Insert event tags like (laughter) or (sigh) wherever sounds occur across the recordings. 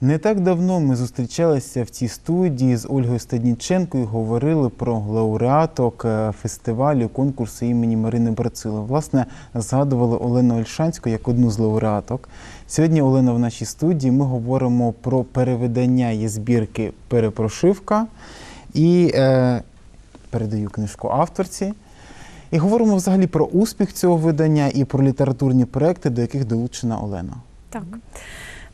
Не так давно ми зустрічалися в цій студії з Ольгою Стадніченко і говорили про лауреаток е, фестивалю конкурсу імені Марини Брацило. Власне, згадували Олену Ольшанську як одну з лауреаток. Сьогодні Олена в нашій студії. Ми говоримо про перевидання її збірки Перепрошивка і е, передаю книжку авторці. І говоримо взагалі про успіх цього видання і про літературні проекти, до яких долучена Олена. Так.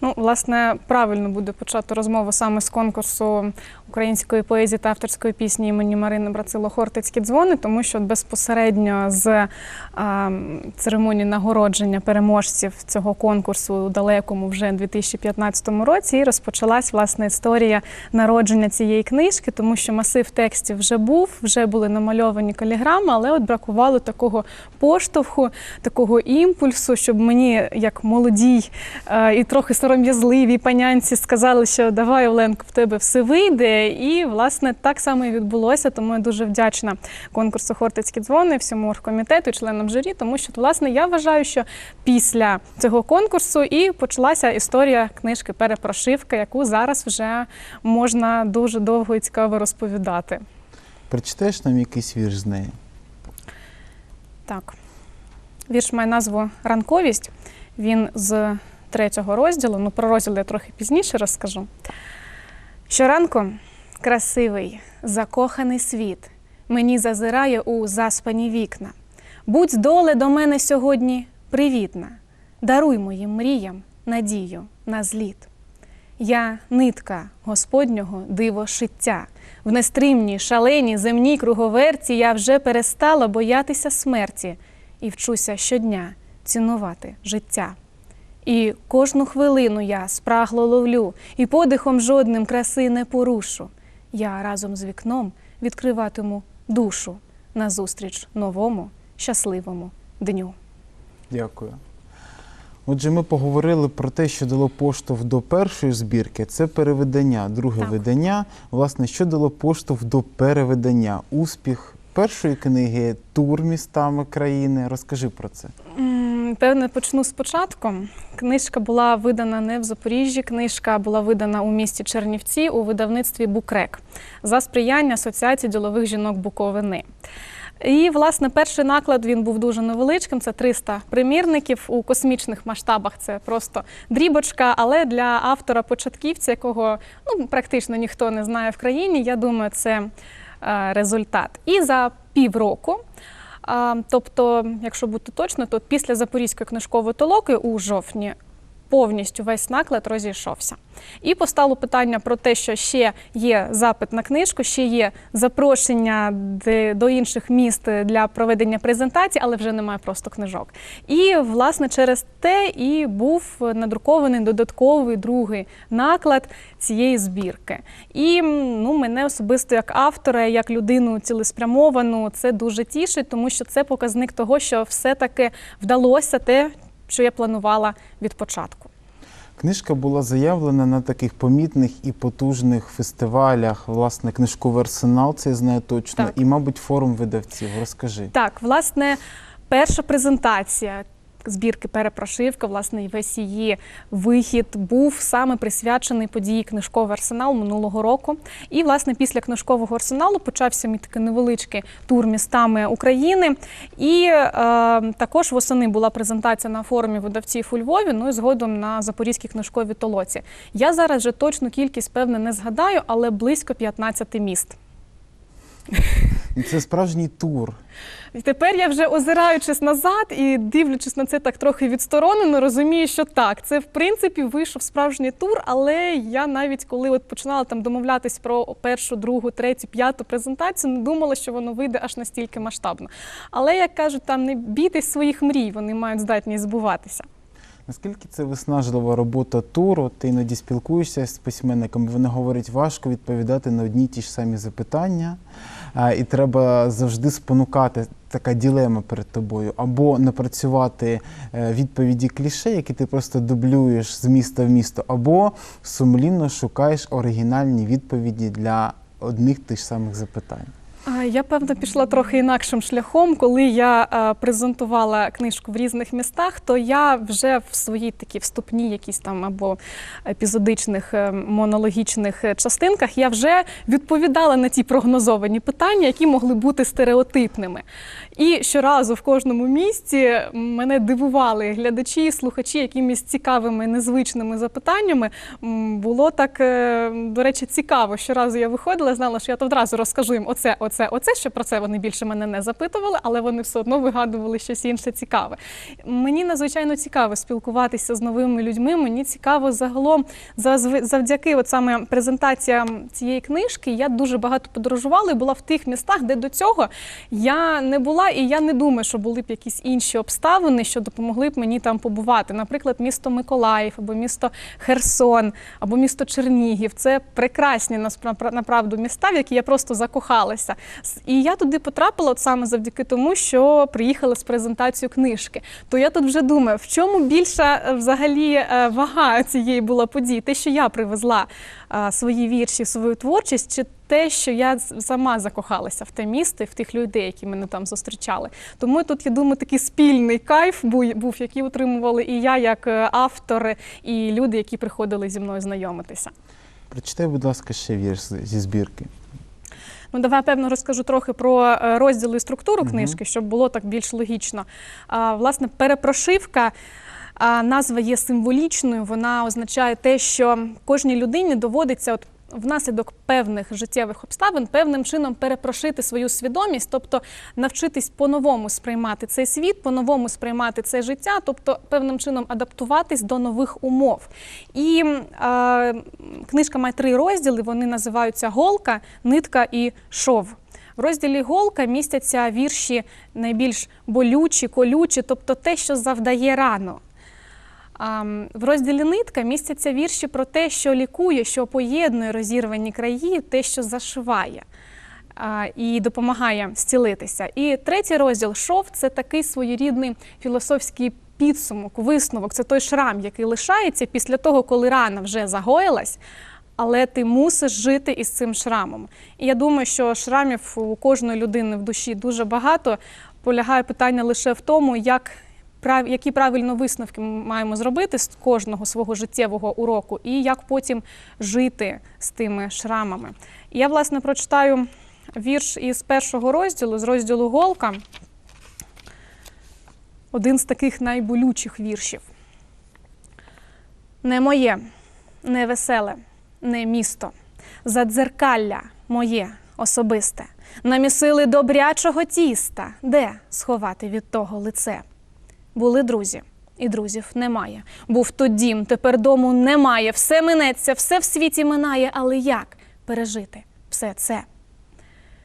Ну, власне, правильно буде почати розмову саме з конкурсу української поезії та авторської пісні імені Марини Брацило Хортицькі дзвони, тому що безпосередньо з а, церемонії нагородження переможців цього конкурсу у далекому вже 2015 році і розпочалась власне історія народження цієї книжки, тому що масив текстів вже був, вже були намальовані каліграми, але от бракувало такого поштовху, такого імпульсу, щоб мені, як молодій і трохи сором'язливій панянці, сказали, що давай, Оленко, в тебе все вийде. І власне так само і відбулося. Тому я дуже вдячна конкурсу Хортицькі дзвони, всьому оргкомітету, і членам журі, тому що власне я вважаю, що після цього конкурсу і почалася історія книжки Перепрошивка, яку зараз вже можна дуже довго і цікаво розповідати. Прочитаєш нам якийсь вірш з неї? Так. Вірш має назву Ранковість. Він з третього розділу. Ну, про розділ я трохи пізніше розкажу. Щоранку красивий, закоханий світ мені зазирає у заспані вікна. Будь доле до мене сьогодні привітна, даруй моїм мріям надію на зліт. Я нитка Господнього диво шиття. В нестримній, шаленій земній круговерці я вже перестала боятися смерті і вчуся щодня цінувати життя. І кожну хвилину я спрагло ловлю, і подихом жодним краси не порушу. Я разом з вікном відкриватиму душу назустріч новому щасливому дню. Дякую. Отже, ми поговорили про те, що дало поштовх до першої збірки. Це перевидання, друге Так. видання. Власне, що дало поштовх до перевидання? Успіх першої книги, тур містами країни. Розкажи про це. Певне, почну спочатку. Книжка була видана не в Запоріжжі. Книжка була видана у місті Чернівці у видавництві Букрек за сприяння Асоціації ділових жінок Буковини. І, власне, перший наклад він був дуже невеличким. Це 300 примірників у космічних масштабах. Це просто дрібочка. Але для автора початківця, якого ну практично ніхто не знає в країні, я думаю, це е, результат. І за півроку. Тобто, якщо бути точно, то після Запорізької книжкової толоки у жовтні повністю весь наклад розійшовся. І постало питання про те, що ще є запит на книжку, ще є запрошення до інших міст для проведення презентацій, але вже немає просто книжок. І власне через те і був надрукований додатковий другий наклад цієї збірки. І ну, мене особисто як автора, як людину цілеспрямовану, це дуже тішить, тому що це показник того, що все-таки вдалося те, що я планувала від початку. Книжка була заявлена на таких помітних і потужних фестивалях. Власне, книжковий арсенал, це я знаю точно, Так. і, мабуть, форум видавців. Розкажи. Так, власне, перша презентація збірки Перепрошивка, власне, і весь її вихід був саме присвячений події книжковий арсенал минулого року. І, власне, після книжкового арсеналу почався мій такий невеличкий тур містами України. І е, також восени була презентація на форумі видавців у Львові, ну і згодом на Запорізькій книжковій толоці. Я зараз вже точну кількість, певне, не згадаю, але близько 15 міст. І Це справжній тур. І тепер я вже озираючись назад і дивлячись на це так трохи відсторонено, розумію, що так, це в принципі вийшов справжній тур, але я навіть коли от починала там домовлятись про першу, другу, третю, п'яту презентацію, не думала, що воно вийде аж настільки масштабно. Але як кажуть, там не бійтесь своїх мрій, вони мають здатність збуватися. Наскільки це виснажлива робота туру? Ти іноді спілкуєшся з письменниками, вони говорять, важко відповідати на одні ті ж самі запитання, і треба завжди спонукати така ділема перед тобою, або напрацювати е, відповіді кліше, які ти просто дублюєш з міста в місто, або сумлінно шукаєш оригінальні відповіді для одних тих самих запитань. А, Я певно пішла трохи інакшим шляхом. Коли я е, презентувала книжку в різних містах, то я вже в своїй такій вступній, якісь там або епізодичних е, монологічних е, частинках, я вже відповідала на ті прогнозовані питання, які могли бути стереотипними. І щоразу в кожному місті мене дивували глядачі, слухачі якимись цікавими, незвичними запитаннями. Було так, е, до речі, цікаво. Щоразу я виходила, знала, що я то одразу розкажу їм оце, оце, оце. Що про це вони більше мене не запитували, але вони все одно вигадували щось інше цікаве. Мені надзвичайно цікаво спілкуватися з новими людьми. Мені цікаво загалом завдяки от саме презентаціям цієї книжки. Я дуже багато подорожувала і була в тих містах, де до цього я не була, і я не думаю, що були б якісь інші обставини, що допомогли б мені там побувати. Наприклад, місто Миколаїв, або місто Херсон, або місто Чернігів. Це прекрасні насправ- направду міста, в які я просто закохалася. І я туди потрапила от саме завдяки тому, що приїхала з презентацією книжки. То я тут вже думаю, в чому більша е, взагалі е, вага цієї була події? Те, що я привезла е, свої вірші, свою творчість, чи те, що я сама закохалася в те місто і в тих людей, які мене там зустрічали. Тому тут, я думаю, такий спільний кайф був, який отримували і я, як автор, і люди, які приходили зі мною знайомитися. Прочитай, будь ласка, ще вірш зі збірки. Ну, давай, певно, розкажу трохи про е, розділи і структуру Мгм. книжки, щоб було так більш логічно. А, власне, перепрошивка. а, Назва є символічною, вона означає те, що кожній людині доводиться от внаслідок певних життєвих обставин певним чином перепрошити свою свідомість, тобто навчитись по-новому сприймати цей світ, по-новому сприймати це життя, тобто певним чином адаптуватись до нових умов. І е, книжка має три розділи. Вони називаються Голка, нитка і шов. В розділі Голка містяться вірші найбільш болючі, колючі, тобто те, що завдає рану. В розділі нитка містяться вірші про те, що лікує, що поєднує розірвані краї, те, що зашиває і допомагає зцілитися. І третій розділ шов це такий своєрідний філософський підсумок, висновок. Це той шрам, який лишається після того, коли рана вже загоїлась. Але ти мусиш жити із цим шрамом. І я думаю, що шрамів у кожної людини в душі дуже багато. Полягає питання лише в тому, як які правильно висновки ми маємо зробити з кожного свого життєвого уроку, і як потім жити з тими шрамами. Я, власне, прочитаю вірш із першого розділу, з розділу Голка. Один з таких найболючих віршів. Не моє, не веселе, не місто, задзеркалля моє особисте, намісили добрячого тіста, де сховати від того лице. Були друзі, і друзів немає. Був тут дім, тепер дому немає. Все минеться, все в світі минає, але як пережити все це?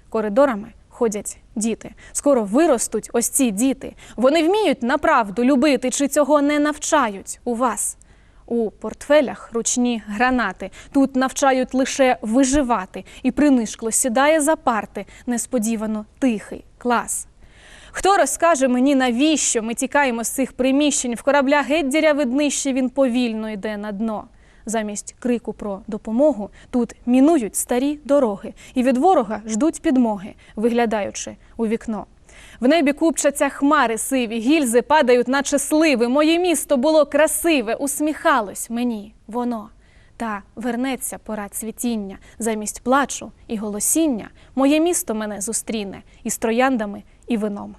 Коридорами ходять діти. Скоро виростуть ось ці діти. Вони вміють направду любити, чи цього не навчають у вас. У портфелях ручні гранати. Тут навчають лише виживати, і принишкло сідає за парти несподівано тихий клас. Хто розкаже мені, навіщо ми тікаємо з цих приміщень? В корабля геть діряве днище він повільно йде на дно. Замість крику про допомогу тут мінують старі дороги і від ворога ждуть підмоги, виглядаючи у вікно. В небі купчаться хмари сиві, гільзи падають, наче сливи. Моє місто було красиве, усміхалось мені воно. Та вернеться пора цвітіння, замість плачу і голосіння. Моє місто мене зустріне із трояндами і вином.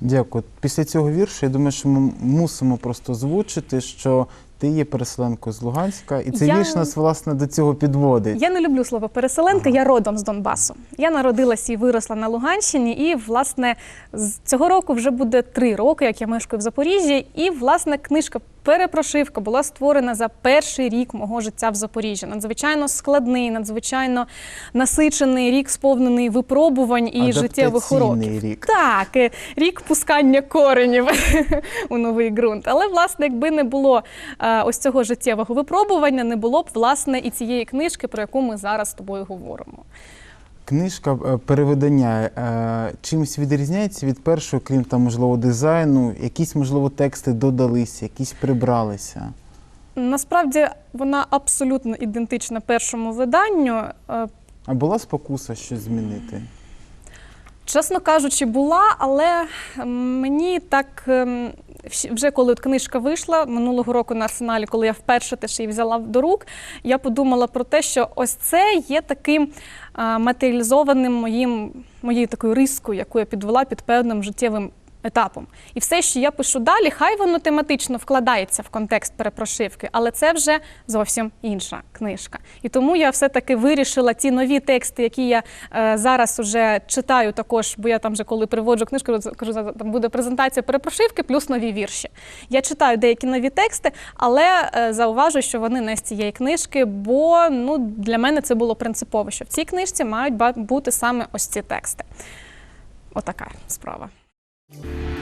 Дякую. Після цього віршу, я думаю, що ми мусимо просто озвучити, що ти є переселенкою з Луганська, і цей Я- вірш нас, власне, до цього підводить. Я не люблю слово переселенка, я родом з Донбасу. Я народилася і виросла на Луганщині, і власне з цього року вже буде три роки, як я мешкаю в Запоріжжі. І власне книжка Перепрошивка була створена за перший рік мого життя в Запоріжжі. Надзвичайно складний, надзвичайно насичений рік, сповнений випробувань і життєвих уроків. Рік. Так, е, рік пускання коренів (laughs) у новий ґрунт. Але власне, якби не було е, ось цього життєвого випробування, не було б власне і цієї книжки, про яку ми зараз з тобою говоримо. Книжка е, перевидання е, чимось відрізняється від першого, крім там, можливо, дизайну, якісь, можливо, тексти додалися, якісь прибралися. Насправді вона абсолютно ідентична першому виданню. Е, А була спокуса щось змінити? Чесно кажучи, була, але ем, мені так. Вже коли от книжка вийшла минулого року на арсеналі, коли я вперше теж її взяла до рук, я подумала про те, що ось це є таким матеріалізованим моїм, моєю такою рискою, яку я підвела під певним життєвим етапом. І все, що я пишу далі, хай воно тематично вкладається в контекст перепрошивки, але це вже зовсім інша книжка. І тому я все-таки вирішила ці нові тексти, які я е, зараз уже читаю також, бо я там вже коли приводжу книжку, кажу, там буде презентація перепрошивки плюс нові вірші. Я читаю деякі нові тексти, але е, зауважу, що вони не з цієї книжки, бо ну, для мене це було принципово, що в цій книжці мають бути саме ось ці тексти. Отака справа. you